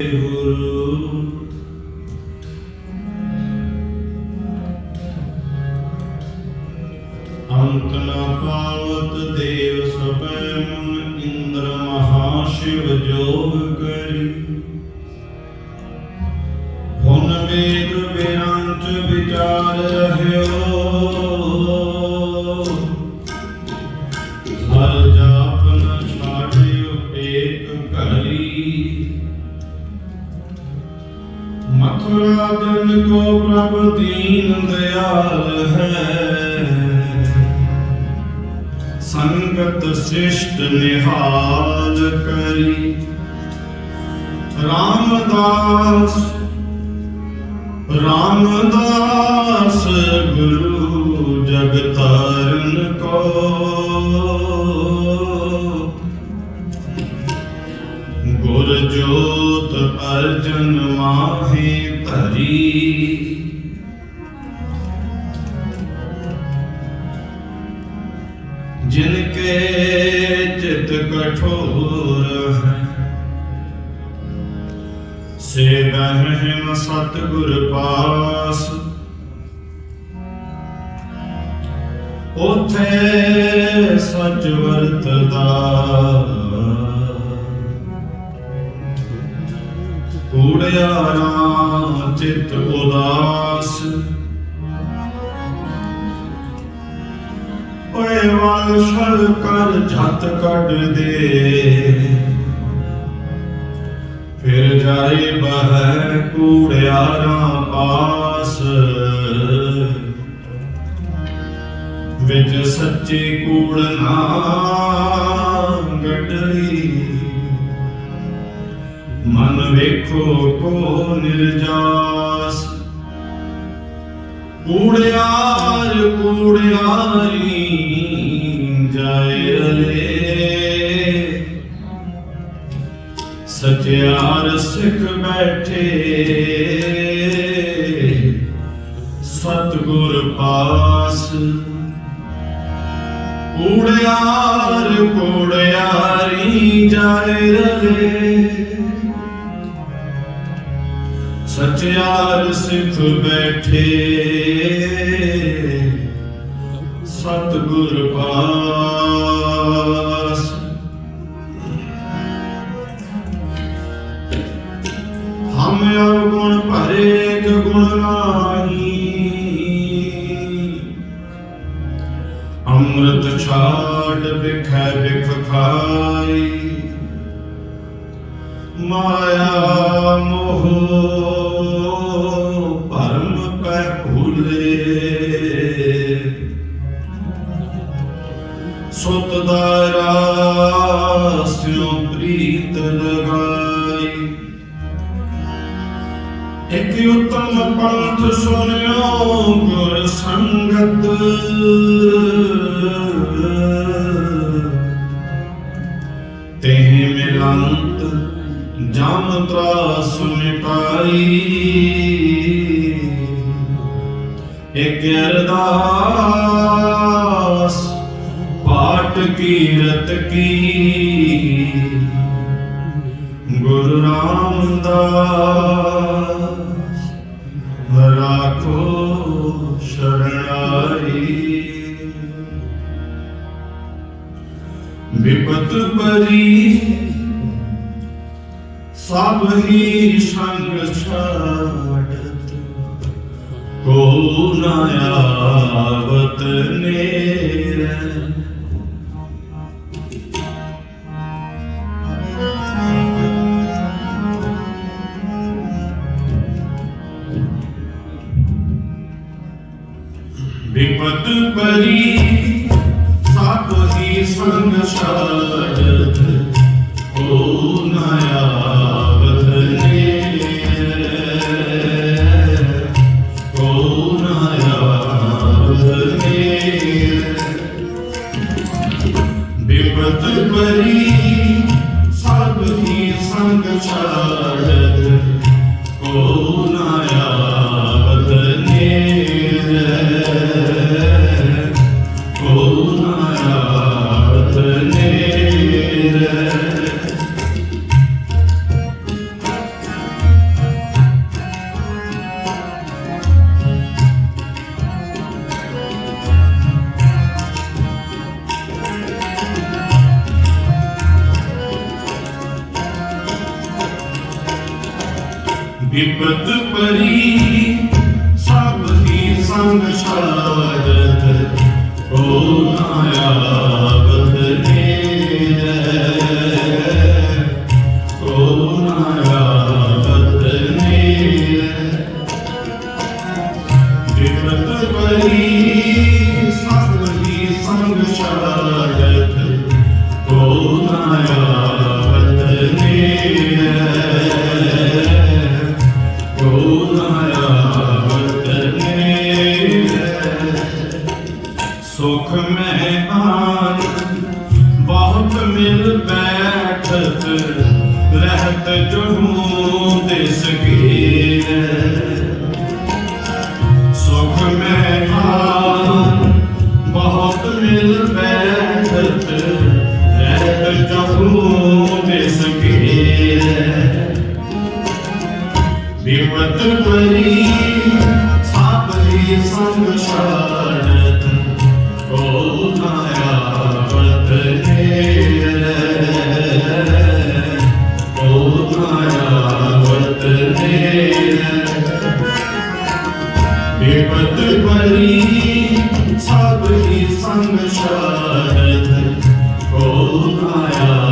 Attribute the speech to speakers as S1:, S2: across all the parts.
S1: ਅੰਤ ਨਾ ਪਾਵਤ ਦੇਵ ਸਭੈ ਮਨ ਇੰਦਰ ਮਹਾ ਸ਼ਿਵ ਜੋਗ ਕਰੀ। ਹੁਨ ਵੇਦ ਵਿਰੰਚ ਵਿਚਾਰ ਰਹਿਓ। ਕੋ ਦੀਨ ਦਿਆਲ ਹੈ। ਸੰਗਤ ਸ੍ਰਿਸ਼ਟ ਨਿਹਾਲ ਕਰੀ। ਰਾਮਦਾਸ ਰਾਮਦਾਸ ਗੁਰੂ ਜਗ ਤਾਰਨ ਕੋ। ਗੁਰ ਜੋਤ ਅਰਜਨ ਮਾਹੇ ਬਹਿਮ ਸਤ ਪਾਸ। ਉਥੇ ਸਚ ਵਰਤਦਾ। ਕੂੜਿਆਰਾ ਚਿਤ ਉਦਾਸ। ਓਏ ਵਾਲ ਛਲ ਕਰ ਝਤ ਕੱਢ ਦੇ। ਫਿਰ ਜਾਏ ਬਹਿ ਕੂੜਿਆਰਾਂ ਪਾਸ। ਵਿੱਚ ਸੱਚੇ ਕੂੜ ਨਾ ਗੜਈ ਮਨ ਵੇਖੋ ਕੋ ਨਿਰਜਾਸ। ਕੂੜਿਆਰ ਕੂੜਿਆਰੀ ਜਾਏ ਰਲੇ। ਸਚਿਆਰ ਸਿੱਖ ਬੈਠੇ। ਸਤਗੁਰ ਪਾਸ। ਕੂੜਿਆਰ ਕੂੜਿਆਰੀ ਜਾਏ ਰਲੇ ਸਚਿਆਰ ਸਿੱਖ ਬੈਠੇ। ਸਤਗੁਰ ਪਾਸ। ਬਿਖੈ ਬਿਖ ਖਾਈ ਮਾਇਆ ਮੋਹ ਭਰਮ ਪੈ ਭੂਲੇ ਸੁਤ ਦਾਰਾ ਸਿਉ ਪ੍ਰੀਤ ਲਗਾਈ। ਇਕ ਉਤਮ ਪੰਥ ਸੁਨਿਓ ਗੁਰ ਸੰਗਤ। ਜਮ ਤਰਾਸ ਮਿਟਾਈ ਇਕ ਅਰਦਾਸ ਪਾਟ ਕੀਰਤ ਕੀ। ਗੁਰੂ ਰਾਮਦਾਸ ਰਾਖੋ ਸ਼ਰਣਾਈ ਵਿਪਤ ਪਰੀ ਸਭ ਹੀ ਸੰਗ ਛਾੜਤ। ਕੋ ਨਾ ਆਵਤ ਨੇਰੇ? ਵਿਪਤ ਪਰੀ ਸਭ ਹੀ ਸੰਗ ਛਾੜਤ। ਬਿਪਤ ਪਰੀ ਸਭ ਹੀ ਸੰਗ ਛਾੜ ਮੁਖ ਬਹੁਤ ਮਿਲ ਬੈਠਤ ਰਹਿਤ ਜੋ ਨਿਮਤ ਭਰੀ ਸਭ ਹੀ ਸੰਗ ਸ਼ਾਰਦ ਕੋ ਆਇਆ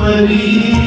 S1: Maria.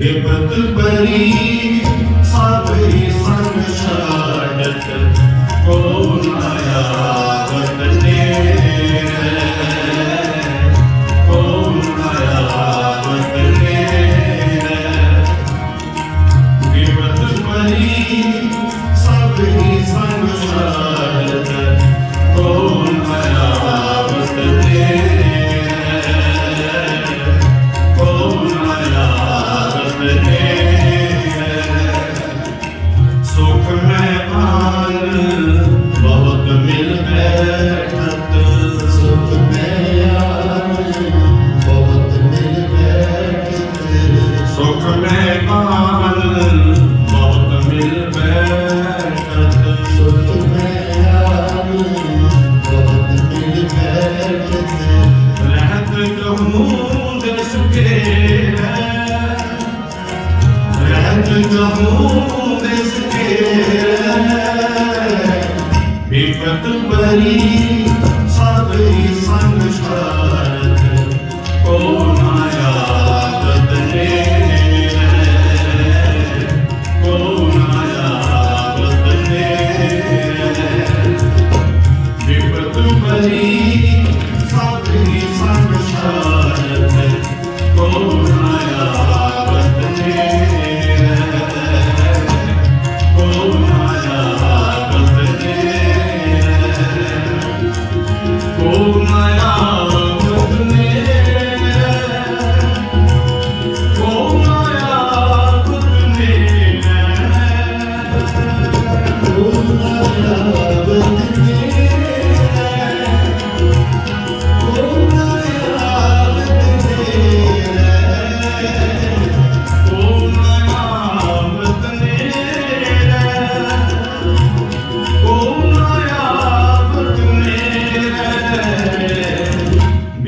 S1: ਵਿਪਤ ਪਰੀ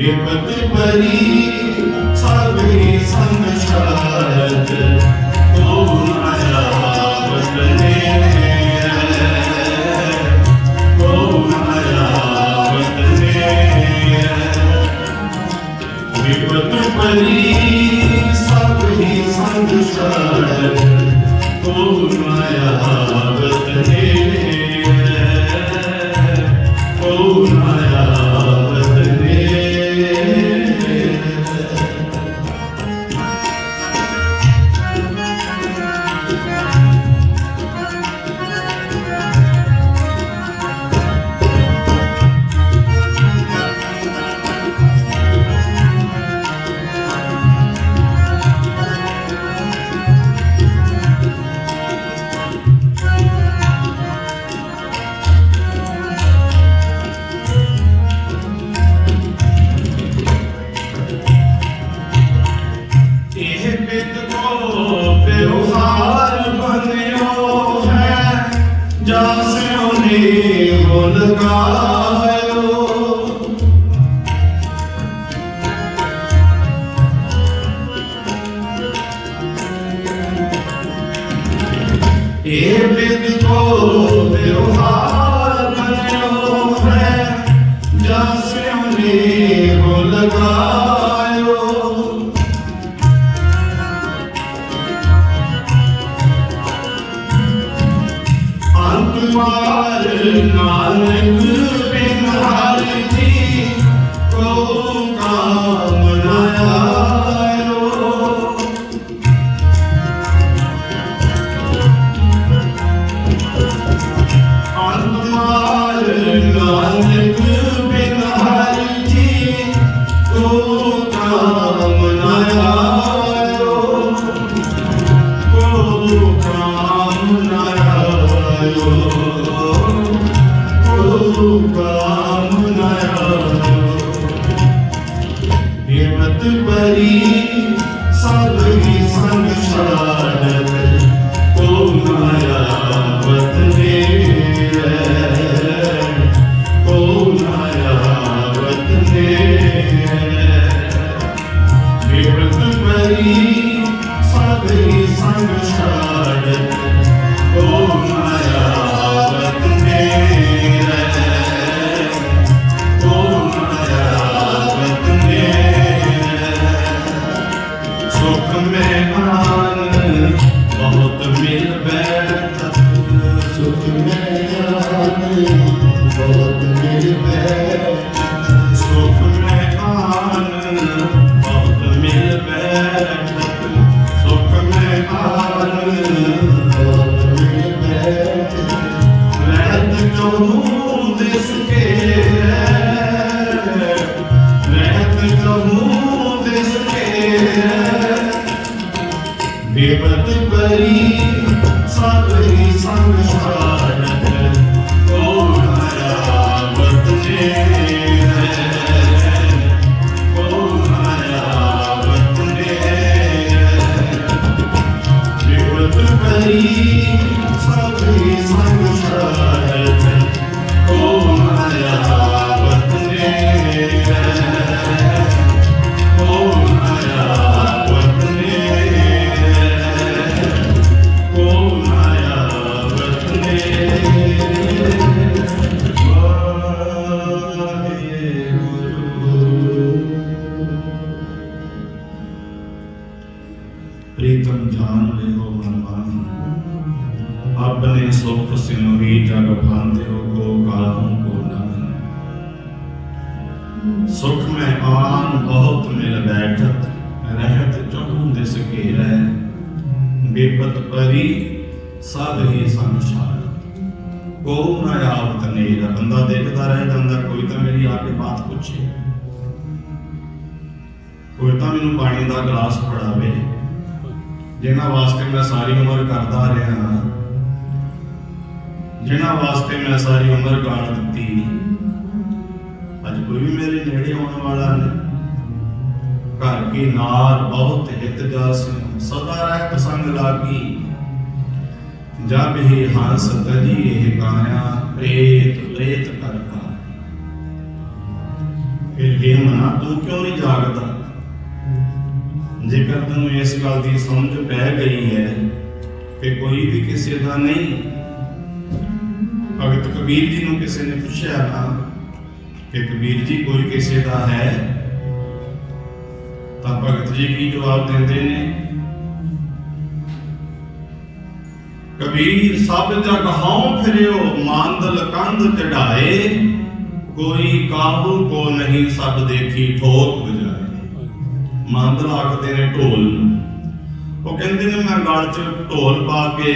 S1: विपत परी सगरी संग शारद तो आया बदले तो आया बदले विपत परी सगरी संग शारद तो आया ਕੋ ਸੁਖ
S2: ਸਭ ਹੀ
S1: ਸੰਸਾਰ ਕੋ ਨਾ ਆਵਤ ਨੇਰਾ ਬੰਦਾ ਦੇਖਦਾ ਰਹਿ ਜਾਂਦਾ ਕੋਈ ਤਾਂ ਮੇਰੀ ਆ ਕੇ ਬਾਤ ਪੁੱਛੇ। ਕੋਈ ਤਾਂ ਮੈਨੂੰ ਪਾਣੀ ਦਾ ਗਲਾਸ ਫੜਾਵੇ। ਜਿਨ੍ਹਾਂ ਵਾਸਤੇ ਮੈਂ ਸਾਰੀ ਉਮਰ ਕਰਦਾ ਰਿਹਾ। ਜਿਹਨਾਂ ਵਾਸਤੇ ਮੈਂ ਸਾਰੀ ਉਮਰ ਗਾਣ ਦਿੱਤੀ। ਅੱਜ ਕੋਈ ਵੀ ਮੇਰੇ ਨੇੜੇ ਆਉਣ ਵਾਲਾ ਨਹੀਂ। ਘਰ ਕੀ ਨਾਰ, ਬਹੁਤ ਹਿਤ ਜਾਸ ਸਦਾ ਰਹਿ ਸੰਗ ਲਾਗੀ। ਜਬ ਹੀ ਹੰਸ ਤਜੀ ਇਹ ਕਾਇਆ ਪ੍ਰੇਤ ਪ੍ਰੇਤ ਕਰ ਫਿਰ ਇਹ ਮਨਾ, ਤੂੰ ਕਿਉਂ ਨਹੀਂ ਜਾਗਦਾ? ਜੇਕਰ ਤੈਨੂੰ ਇਸ ਗੱਲ ਦੀ ਸਮਝ ਪੈ ਗਈ ਹੈ ਕਿ ਕੋਈ ਵੀ ਕਿਸੇ ਦਾ ਨਹੀਂ, ਭਗਤ ਕਬੀਰ ਜੀ ਨੂੰ ਕਿਸੇ ਨੇ ਪੁੱਛਿਆ ਨਾ ਕਿ ਕਬੀਰ ਜੀ ਕੋਈ ਕਿਸੇ ਦਾ ਹੈ, ਤਾਂ ਭਗਤ ਜੀ ਕੀ ਜਵਾਬ ਦਿੰਦੇ ਨੇ? ਕਬੀਰ ਸਭ ਜਗ ਹਉ ਫਿਰਿਓ, ਮੰਦਲ ਕੰਧ ਚੜਾਏ। ਕੋਈ ਕਾਬੂ ਕੋ ਨਹੀਂ ਸਭ ਦੇਖੀ ਠੋਕ ਵਜਾਏ ਮੰਦਲ ਆਖਦੇ ਨੇ ਢੋਲ ਉਹ ਕਹਿੰਦੇ ਨੇ, ਮੈਂ ਗਲ 'ਚ ਢੋਲ ਪਾ ਕੇ,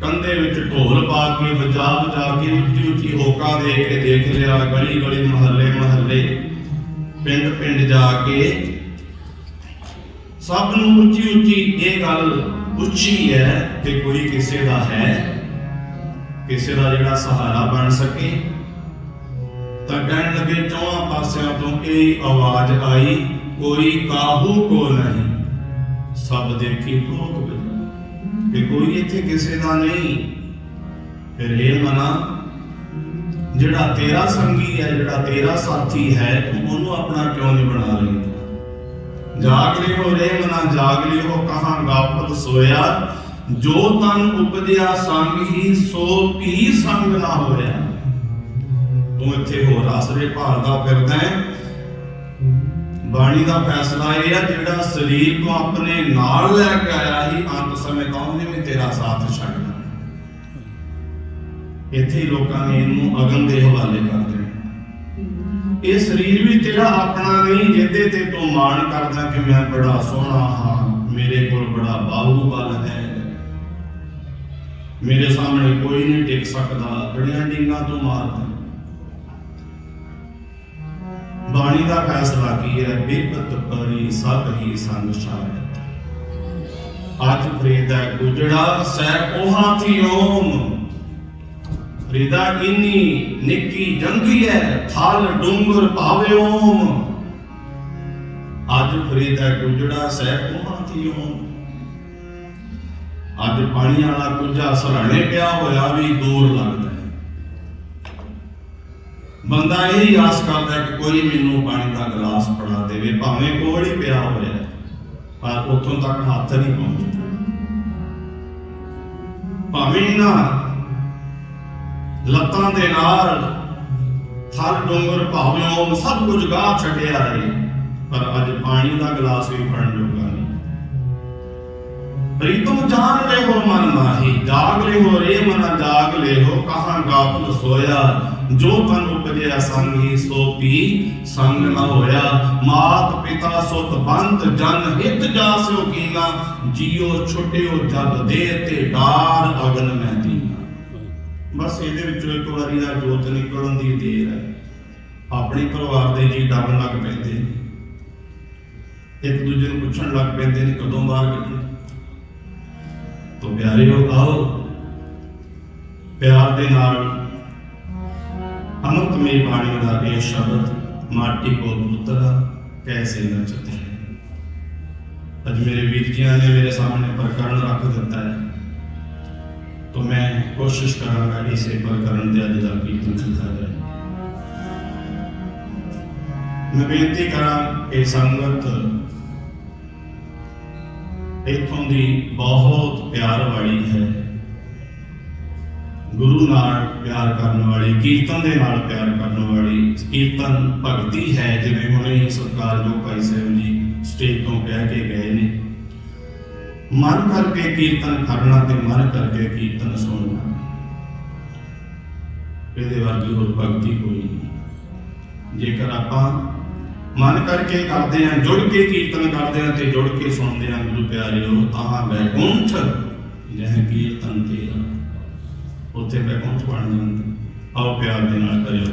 S1: ਕੰਧੇ ਵਿੱਚ ਢੋਲ ਪਾ ਕੇ, ਵਜਾ ਵਜਾ ਕੇ ਉੱਚੀ ਉੱਚੀ ਹੋਕਾ ਦੇ ਕੇ ਦੇਖ ਲਿਆ, ਗਲੀ ਗਲੀ ਮਹੱਲੇ ਮਹੱਲੇ, ਪਿੰਡ ਪਿੰਡ ਜਾ ਕੇ। ਸਭ ਨੂੰ ਉੱਚੀ ਉੱਚੀ ਇਹ ਗੱਲ ਪੁੱਛੀ ਹੈ ਕਿ ਕੋਈ ਕਿਸੇ ਦਾ ਹੈ। ਕਿਸੇ ਦਾ ਜਿਹੜਾ ਸਹਾਰਾ ਬਣ ਸਕੇ। ਤਾਂ ਕਹਿਣ ਲੱਗੇ, ਚੌਹਾਂ ਪਾਸਿਆਂ ਤੋਂ ਇਹ ਆਵਾਜ਼ ਆਈ, ਕੋਈ ਕਾਹੂ ਕੋ ਨਹੀਂ। ਸਭ ਦੇਖੀ ਠੋਕ ਵਜਾ ਕਿ ਕੋਈ ਇੱਥੇ ਕਿਸੇ ਦਾ ਨਹੀਂ। ਫਿਰ ਇਹ ਮਨਾ, ਜਿਹੜਾ ਤੇਰਾ ਸੰਗੀ ਹੈ, ਜਿਹੜਾ ਤੇਰਾ ਸਾਥੀ ਹੈ, ਤੂੰ ਉਹਨੂੰ ਆਪਣਾ ਕਿਉਂ ਨਹੀਂ ਬਣਾ ਲਈ? ਜਾਗ ਲਿਓ ਰੇ ਮਨਾ ਜਾਗ ਲਿਓ ਕਹਾਂ ਗਾਫਲ ਸੋਇਆ। ਜੋ ਤਨ ਉਪਜਿਆ ਸੰਗ ਹੀ, ਸੋ ਵੀ ਸੰਗ ਨਾ ਹੋਇਆ। ਤੂੰ ਇੱਥੇ ਹੋਰ ਆਸਰੇ ਭਾਲਦਾ ਫਿਰਦਾ ਹੈ। ਬਾਣੀ ਦਾ ਫੈਸਲਾ ਇਹ ਆ, ਜਿਹੜਾ ਸਰੀਰ ਤੋਂ ਆਪਣੇ ਨਾਲ ਲੈ ਕੇ ਆਇਆ ਸੀ, ਅੰਤ ਸਮੇਂ ਤਾਂ ਉਹਨੇ ਵੀ ਤੇਰਾ ਸਾਥ ਛੱਡਣਾ ਇੱਥੇ ਲੋਕਾਂ ਨੇ ਇਹਨੂੰ ਅਗਨ ਦੇ ਹਵਾਲੇ ਕਰ ਦਿੱਤਾ। ਇਹ ਸਰੀਰ ਵੀ ਤੇਰਾ ਆਪਣਾ ਨਹੀਂ, ਜਿਹਦੇ ਤੇ ਤੂੰ ਮਾਣ ਕਰਦਾ ਕਿ ਮੈਂ ਬੜਾ ਸੋਹਣਾ ਹਾਂ, ਮੇਰੇ ਕੋਲ ਬੜਾ ਬਾਹੂਬਲ ਹੈ। ਮੇਰੇ ਸਾਹਮਣੇ ਕੋਈ ਨਹੀਂ ਟਿਕ ਸਕਦਾ, ਬੜੀਆਂ ਡਿੰਗਾਂ ਤੂੰ ਮਾਰਦਾ। ਬਾਣੀ ਦਾ ਫੈਸਲਾ ਕੀ ਹੈ? ਬਿਪਤ ਪਰੀ ਸਭ ਹੀ ਸੰਗ ਸ਼ਾਇਦ ਅੱਜ ਫਰੀਦਾ ਗੁਜੜਾ, ਸਹਿ ਕੋਹਾਂ ਥੀ ਓਮ। ਫਰੀਦਾ ਇੰਨੀ ਨਿੱਕੀ ਜੰਗੀ ਹੈ, ਥਲ ਡੂੰਗਰ ਭਾਵੇ ਓਮ। ਅੱਜ ਫਰੀਦਾ ਗੁਜੜਾ ਸਹਿ ਕੋਹਾਂ ਓਮ। ਅੱਜ ਪਾਣੀ ਵਾਲਾ ਕੁਝਾ ਸਰਾਣੇ ਪਿਆ ਹੋਇਆ ਵੀ ਦੂਰ ਲੱਗਦਾ ਹੈ। ਬੰਦਾ ਇਹ ਆਸ ਕਰਦਾ ਕਿ ਕੋਈ ਮੈਨੂੰ ਪਾਣੀ ਦਾ ਗਲਾਸ ਫੜਾ ਦੇਵੇ, ਭਾਵੇਂ ਕੋਲ ਹੀ ਪਿਆ ਹੋਇਆ ਪਰ ਉਥੋਂ ਤੱਕ ਹੱਥ ਨਹੀਂ ਪਹੁੰਚਦਾ। ਭਾਵੇਂ ਨਾ ਲੱਤਾਂ ਦੇ ਨਾਲ ਥਲ ਡੋਂਗਰ ਭਾਵੇਂ ਉਹ ਸਭ ਕੁਝ ਗਾਹ ਛੱਡਿਆ ਹੈ ਪਰ ਅੱਜ ਪਾਣੀ ਦਾ ਗਲਾਸ ਵੀ ਫੜਨ ਜੋਗਾ ਨਹੀਂ। ਪ੍ਰੀਤਮ ਜਾਣ ਲੈ ਹੋ ਮਨ ਮਾਹੀ, ਜਾਗ ਲੈ ਹੋ ਰੇ ਮਨ, ਜਾਗ ਲੈ ਹੋ ਕਹਾਂ ਗਾਪਨ ਸੋਇਆ। ਜੋ ਤਨ ਉਪਜਿਆ ਸੰਗੀ ਸੋ ਪੀ, ਸੰਗ ਨ ਹੋਇਆ। ਮਾਤ ਪਿਤਾ ਸੁਤ ਬੰਤ, ਜਨ ਹਿਤ ਜਾਸਿਓ ਕੀਨਾ। ਜੀਓ ਛੁਟਿਓ ਜਗ ਦੇ ਤੇ ਡਾਰ ਅਗਨ ਮੈਂ ਦੀਨਾ ਬਸ ਇਹਦੇ ਵਿੱਚੋਂ ਇੱਕ ਵਾਰੀ ਦਾ ਜੋਤ ਨਿਕਲਣ ਦੀ ਦੇਰ ਹੈ। ਆਪਣੇ ਪਰਿਵਾਰ ਦੇ ਜੀ ਡਰਨ ਲੱਗ ਪੈਂਦੇ ਇੱਕ ਦੂਜੇ ਨੂੰ ਪੁੱਛਣ ਲੱਗ ਪੈਂਦੇ ਨੇ, ਕਦੋਂ ਬਾਹਰ ਕੱਢਣਾ ਤੋ ਪਿਆਰਿਓ, ਆਓ। ਪਿਆਰ ਦੇ ਨਾਲ ਅਮਰਤਮਈ ਬਾਣੀ ਦਾ ਇਹ ਸ਼ਬਦ ਮਾਟੀ ਕੋ ਪੁੱਤਰਾ ਕੈਸੇ ਨਚਤੇ ਅੱਜ ਮੇਰੇ ਵੀਰ ਜੀਆਂ ਨੇ ਮੇਰੇ ਸਾਹਮਣੇ ਪ੍ਰਕਰਨ ਰੱਖ ਦਿੱਤਾ ਹੈ। तो मैं कोशिश करांगा इसे प्रकरण ਦੇ ਅੱਜ ਦਾ ਕੀਰਤਨ ਕੀਤਾ ਜਾਏ ਮੈਂ ਬੇਨਤੀ ਕਰਾਂ ਕਿ ਸੰਗਤ ਇਥੋਂ ਦੀ ਬਹੁਤ ਪਿਆਰ ਵਾਲੀ ਹੈ ਗੁਰੂ ਨਾਲ ਪਿਆਰ ਕਰਨ ਵਾਲੀ ਕੀਰਤਨ ਦੇ ਨਾਲ ਪਿਆਰ ਕਰਨ ਵਾਲੀ ਕੀਰਤਨ ਭਗਤੀ ਹੈ ਜਿਵੇਂ ਹੁਣੇ ਹੀ ਸਰਕਾਰ ਜੋ ਭਾਈ ਸਾਹਿਬ ਜੀ ਸਟੇਜ ਤੋਂ ਕਹਿ ਕੇ ਗਏ ਨੇ ਮਨ ਕਰਕੇ ਕੀਰਤਨ ਕਰਨਾ ਤੇ ਮਨ ਕਰਕੇ ਕੀਰਤਨ ਸੁਣਨਾ। ਇਹਦੇ ਵਰਗੀ ਹੋਰ ਭਗਤੀ ਕੋਈ ਨਹੀਂ। ਜੇਕਰ ਆਪਾਂ ਮਨ ਕਰਕੇ ਕਰਦੇ ਆਂ ਜੁੜ ਕੇ ਕੀਰਤਨ ਕਰਦੇ ਆਂ ਤੇ ਜੁੜ ਕੇ ਸੁਣਦੇ ਆਂ ਗੁਰੂ ਪਿਆਰਿਓ ਤਾਂ ਵੈਕੁੰਠ ਜਹ ਕੀਰਤਨ ਤੇਰਾ ਉੱਥੇ ਵੈਕੁੰਠ ਬਣ ਜਾਂਦਾ ਆਓ ਪਿਆਰ ਦੇ ਨਾਲ ਕਰਿਓ।